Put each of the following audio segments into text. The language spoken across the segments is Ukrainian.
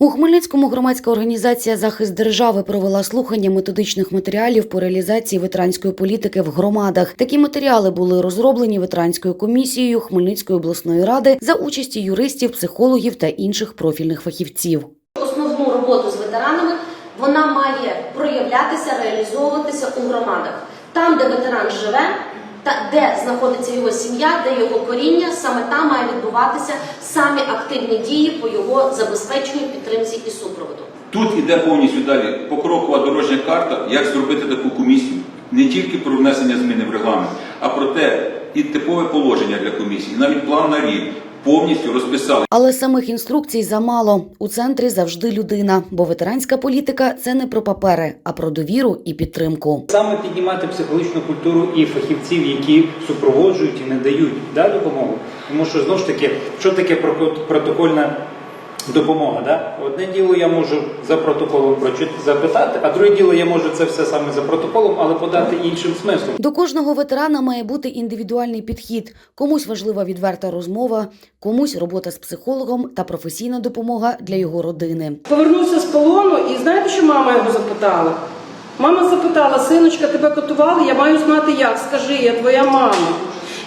У Хмельницькому громадська організація Захист держави провела слухання методичних матеріалів по реалізації ветеранської політики в громадах. Такі матеріали були розроблені ветеранською комісією Хмельницької обласної ради за участі юристів, психологів та інших профільних фахівців. Основну роботу з ветеранами вона має проявлятися, реалізовуватися у громадах. Там, де ветеран живе, та де знаходиться його сім'я, де його коріння, саме там має відбуватися самі активні дії по його забезпеченню, підтримці і супроводу. Тут іде повністю далі покрокова дорожня карта, як зробити таку комісію. Не тільки про внесення зміни в регламент, а про те і типове положення для комісії, навіть план на рік повністю розписали. Але самих інструкцій замало. У центрі завжди людина, бо ветеранська політика це не про папери, а про довіру і підтримку. Саме піднімати психологічну культуру і фахівців, які супроводжують і надають да, допомогу. Тому що знову ж таки, що таке протокольна допомога? Да? Одне діло я можу за протоколом запитати, а друге діло я можу це все саме за протоколом, але подати іншим смислом. До кожного ветерана має бути індивідуальний підхід. Комусь важлива відверта розмова, комусь робота з психологом та професійна допомога для його родини. Повернувся з полону, і знаєте, що мама його запитала? Мама запитала, синочка, тебе котували, я маю знати як. Скажи, я твоя мама.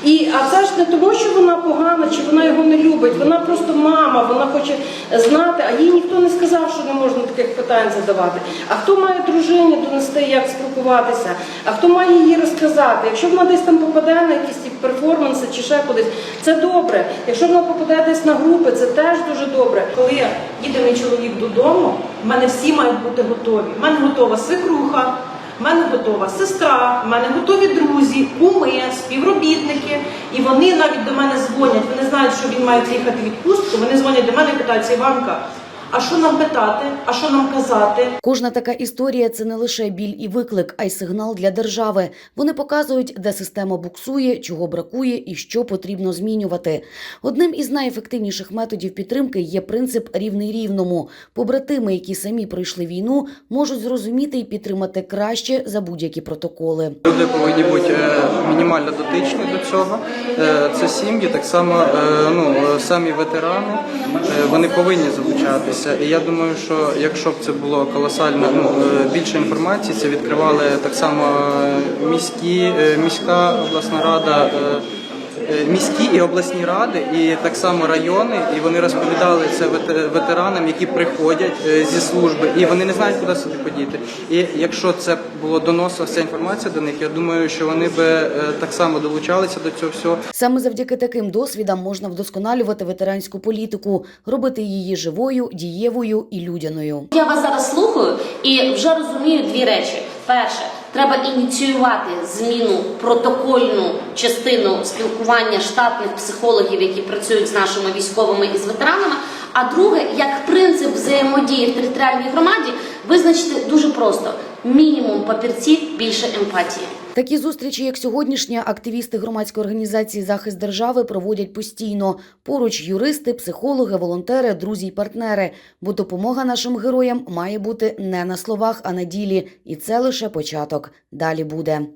І, а це ж не тому, що вона погана чи вона його не любить. Вона просто мама, вона хоче знати, а їй ніхто не сказав, що не можна таких питань задавати. А хто має дружині донести, як спілкуватися, а хто має їй розказати? Якщо вона десь там попаде на якісь перформанси чи ще кудись, це добре. Якщо вона попаде десь на групи, це теж дуже добре. Коли їде мій чоловік додому, в мене всі мають бути готові. В мене готова свекруха, в мене готова сестра, в мене готові друзі, куми, співробітники. І вони навіть до мене дзвонять. Вони знають, що він має їхати відпустку. Вони дзвонять до мене і питаються, Іванка, а що нам питати, а що нам казати? Кожна така історія це не лише біль і виклик, а й сигнал для держави. Вони показують, де система буксує, чого бракує і що потрібно змінювати. Одним із найефективніших методів підтримки є принцип рівний рівному. Побратими, які самі пройшли війну, можуть зрозуміти і підтримати краще за будь-які протоколи. Люди повинні бути е, мінімально дотичні до цього. Е, Це сім'ї, так само е, ну, самі ветерани, вони повинні залучатися. І я думаю, що якщо б це було колосально ну, е, більше інформації, це відкривали так само е, міські, е, міська обласна рада. Е, Міські і обласні ради, і так само райони, і вони розповідали це вете- ветеранам, які приходять е, зі служби, і вони не знають, куди собі подіти. І якщо це було доносилася інформація до них, я думаю, що вони би е, так само долучалися до цього всього. Саме завдяки таким досвідам можна вдосконалювати ветеранську політику, робити її живою, дієвою і людяною. Я вас зараз слухаю і вже розумію дві речі. Перше, треба ініціювати зміну протокольну частину спілкування штатних психологів, які працюють з нашими військовими і з ветеранами. А друге, як принцип взаємодії в територіальній громаді, визначити дуже просто: мінімум папірців, більше емпатії. Такі зустрічі, як сьогоднішня, активісти громадської організації Захист держави проводять постійно. Поруч юристи, психологи, волонтери, друзі й партнери. Бо допомога нашим героям має бути не на словах, а на ділі. І це лише початок. Далі буде.